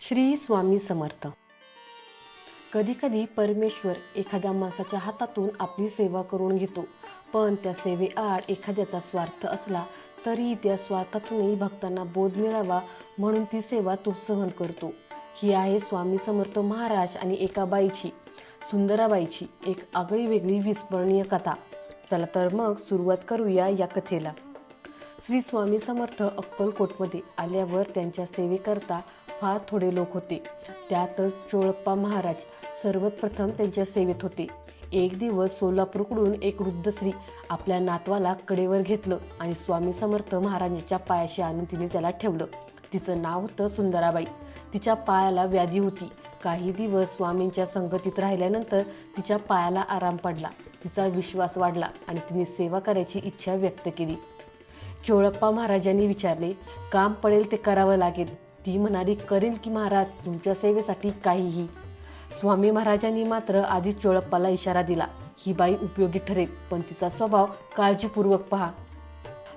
श्री स्वामी समर्थ. कधीकधी परमेश्वर एखाद्या माणसाच्या हातातून आपली सेवा करून घेतो पण त्या सेवेआड एखाद्याचा स्वार्थ असला तरी त्या स्वार्थातूनही भक्तांना बोध मिळावा म्हणून ती सेवा तो सहन करतो. ही आहे स्वामी समर्थ महाराज आणि एका बाईची सुंदराबाईची एक आगळी वेगळी विस्मरणीय कथा. चला तर मग सुरुवात करूया या कथेला. श्री स्वामी समर्थ अक्कलकोटमध्ये आल्यावर त्यांच्या सेवेकरता फार थोडे लोक होते. त्यातच चोळप्पा महाराज सर्वात प्रथम त्यांच्या सेवेत होते. एक दिवस सोलापूरकडून एक वृद्ध स्त्री आपल्या नातवाला कडेवर घेतलं आणि स्वामी समर्थ महाराजांच्या पायाशी आणून तिने त्याला ठेवलं. तिचं नाव होतं सुंदराबाई. तिच्या पायाला व्याधी होती. काही दिवस स्वामींच्या संगतीत राहिल्यानंतर तिच्या पायाला आराम पडला. तिचा विश्वास वाढला आणि तिने सेवा करायची इच्छा व्यक्त केली. चोळप्पा महाराजांनी विचारले काम पडेल ते करावं लागेल ती म्हणाली करेल की महाराज तुमच्या सेवेसाठी काहीही स्वामी महाराजांनी मात्र आधी चोळप्पाला इशारा दिला ही बाई उपयोगी ठरेल पण तिचा स्वभाव काळजीपूर्वक पहा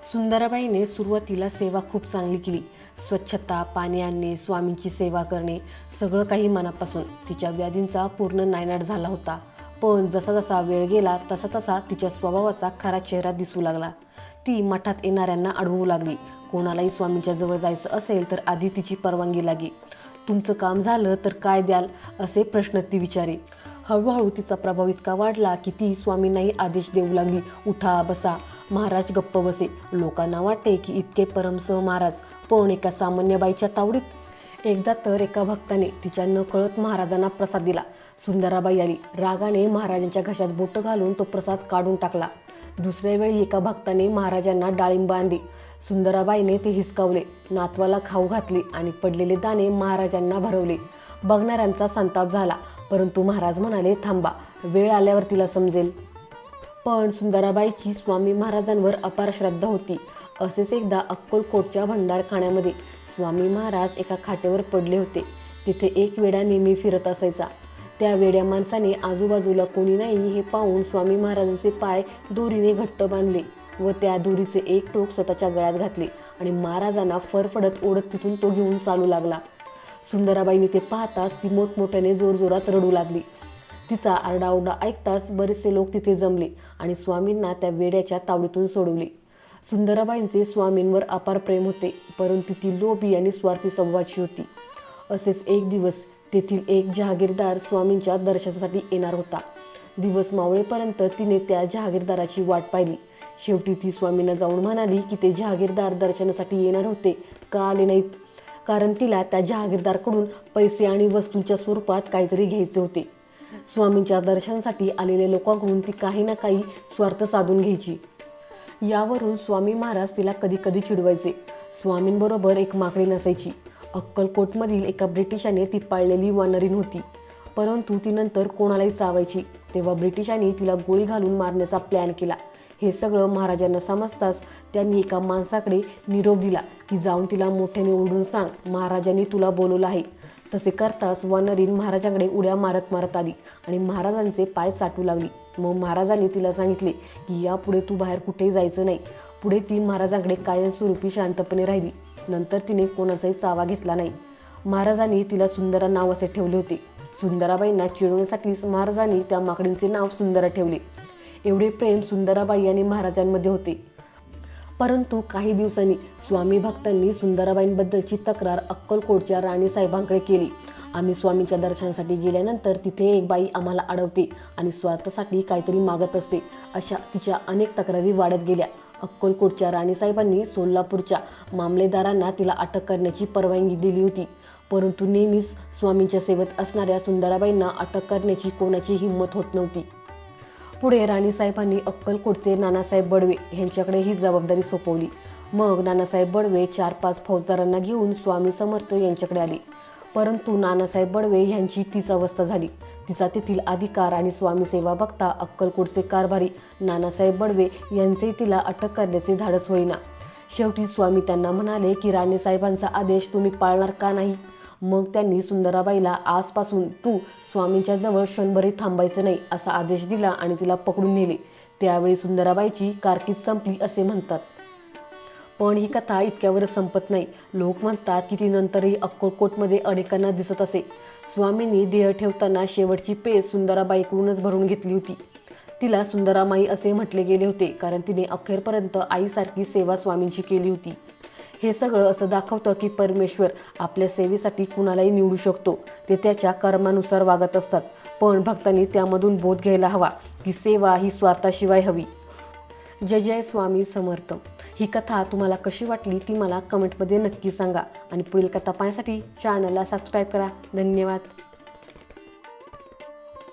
सुंदराबाईने सुरुवातीला सेवा खूप चांगली केली. स्वच्छता पाणी आणणे स्वामींची सेवा करणे सगळं काही मनापासून. तिच्या व्याधींचा पूर्ण नायनाट झाला होता. पण जसा जसा वेळ गेला तसा तसा तिच्या स्वभावाचा खरा चेहरा दिसू लागला. ती मठात येणाऱ्यांना अडवू लागली. कोणालाही स्वामींच्या जवळ जायचं असेल तर आधी तिची परवानगी लागे. तुमचं काम झालं तर काय द्याल? असे प्रश्न ती विचारे. हळूहळू तिचा प्रभाव इतका वाढला की ती स्वामींनाही आदेश देऊ लागली. उठा बसा. महाराज गप्प बसे. लोकांना वाटे की इतके परमसह महाराज पण एका सामान्य बाईच्या तावडीत एकदा तर एका भक्ताने तिच्या नकळत महाराजांना प्रसाद दिला. सुंदराबाई आली. रागाने महाराजांच्या घशात बोट घालून तो प्रसाद काढून टाकला. दुसऱ्या वेळी एका भक्ताने महाराजांना डाळिंब आणली. सुंदराबाईने ते हिसकावले. नातवाला खाऊ घातले आणि पडलेले दाणे महाराजांना भरवले. बघणाऱ्यांचा संताप झाला परंतु महाराज म्हणाले थांबा वेळ आल्यावर तिला समजेल पण सुंदराबाईची स्वामी महाराजांवर अपार श्रद्धा होती. असेच एकदा अक्कलकोटच्या भंडारखाण्यामध्ये स्वामी महाराज एका खाटेवर पडले होते. तिथे एक वेडा नेहमी फिरत असायचा. त्या वेड्या माणसाने आजूबाजूला कोणी नाही हे पाहून स्वामी महाराजांचे पाय दोरीने घट्ट बांधले व त्या दोरीचे एक टोक स्वतःच्या गळ्यात घातले आणि महाराजांना फरफडत ओढत तिथून तो घेऊन चालू लागला. सुंदराबाईने ते पाहताच ती मोठमोठ्याने जोरजोरात रडू लागली. तिचा आरडाओरडा ऐकताच बरेचसे लोक तिथे जमले आणि स्वामींना त्या वेड्याच्या तावडीतून सोडवले. सुंदराबाईंचे स्वामींवर अपार प्रेम होते परंतु ती लोभी आणि स्वार्थी स्वभावाची होती. असेच एक दिवस तेथील एक जहागीरदार स्वामींच्या दर्शनासाठी येणार होता. दिवस मावळेपर्यंत तिने त्या जहागीरदाराची वाट पाहिली. शेवटी ती स्वामींना जाऊन म्हणाली की ते जहागीरदार दर्शनासाठी येणार होते का आले नाहीत? कारण तिला त्या जहागीरदारकडून पैसे आणि वस्तूंच्या स्वरूपात काहीतरी घ्यायचे होते. स्वामींच्या दर्शनासाठी आलेल्या लोकांकडून ती काही ना काही स्वार्थ साधून घ्यायची. यावरून स्वामी महाराज तिला कधी कधी चिडवायचे. स्वामींबरोबर एक माकडी नसायची. अक्कलकोटमधील एका ब्रिटिशाने ती पाळलेली वानरीन होती. परंतु ती नंतर कोणालाही चावायची. तेव्हा ब्रिटिशांनी तिला गोळी घालून मारण्याचा प्लॅन केला. हे सगळं महाराजांना समजताच त्यांनी एका माणसाकडे निरोप दिला की जाऊन तिला मोठ्याने ओढून सांग महाराजांनी तुला बोलवलं आहे. तसे करताच वानरीन महाराजांकडे उड्या मारत मारत आली आणि महाराजांचे पाय चाटू लागली. मग महाराजांनी तिला सांगितले की यापुढे तू बाहेर कुठेही जायचं नाही. पुढे ती महाराजांकडे कायमस्वरूपी शांतपणे राहिली. नंतर तिने कोणाचाही चावा घेतला नाही. महाराजांनी तिला सुंदरा नाव असे ठेवले होते. सुंदराबाईंना चिडवण्यासाठीच महाराजांनी त्या माकडींचे नाव सुंदरा ठेवले. एवढे प्रेम सुंदराबाई आणि महाराजांमध्ये होते. परंतु काही दिवसांनी स्वामी भक्तांनी सुंदराबाईंबद्दलची तक्रार अक्कलकोटच्या राणीसाहेबांकडे केली. आम्ही स्वामींच्या दर्शनासाठी गेल्यानंतर तिथे एक बाई आम्हाला अडवते आणि स्वार्थासाठी काहीतरी मागत असते. अशा तिच्या अनेक तक्रारी वाढत गेल्या. अक्कलकोटच्या राणीसाहेबांनी सोलापूरच्या मामलेदारांना तिला अटक करण्याची परवानगी दिली होती. परंतु नेहमीच स्वामींच्या सेवेत असणाऱ्या सुंदराबाईंना अटक करण्याची कोणाची हिंमत होत नव्हती. पुढे राणीसाहेबांनी अक्कलकोटचे नानासाहेब बडवे यांच्याकडे ही जबाबदारी सोपवली. मग नानासाहेब बडवे चार पाच फौजदारांना घेऊन स्वामी समर्थ यांच्याकडे आले. परंतु नानासाहेब बडवे यांची तीच अवस्था झाली. तिचा तेथील अधिकार आणि स्वामी सेवा बघता अक्कलकोटचे कारभारी नानासाहेब बडवे यांचे तिला अटक करण्याचे धाडस होईना. शेवटी स्वामी त्यांना म्हणाले की राणेसाहेबांचा आदेश तुम्ही पाळणार का नाही? मग त्यांनी सुंदराबाईला आजपासून तू स्वामींच्या जवळ क्षणभरी थांबायचं नाही असा आदेश दिला आणि तिला पकडून नेले. त्यावेळी सुंदराबाईची कारकीर्द संपली असे म्हणतात. पण ही कथा इतक्यावर संपत नाही. लोक म्हणतात की ती नंतरही अक्कलकोटमध्ये अनेकांना दिसत असे. स्वामींनी देह ठेवताना शेवटची पेज सुंदराबाईकडूनच भरून घेतली होती. तिला सुंदरामाई असे म्हटले गेले होते कारण तिने अखेरपर्यंत आईसारखी सेवा स्वामींची केली होती. हे सगळं असं दाखवतं की परमेश्वर आपल्या सेवेसाठी कुणालाही निवडू शकतो. ते त्याच्या कर्मानुसार वागत असतात. पण भक्तांनी त्यामधून बोध घ्यायला हवा की सेवा ही स्वार्थाशिवाय हवी. जय जय स्वामी समर्थ. ही कथा तुम्हाला कशी वाटली ती मला कमेंटमध्ये नक्की सांगा. आणि पुढील कथा पाहण्यासाठी चॅनलला सबस्क्राईब करा. धन्यवाद.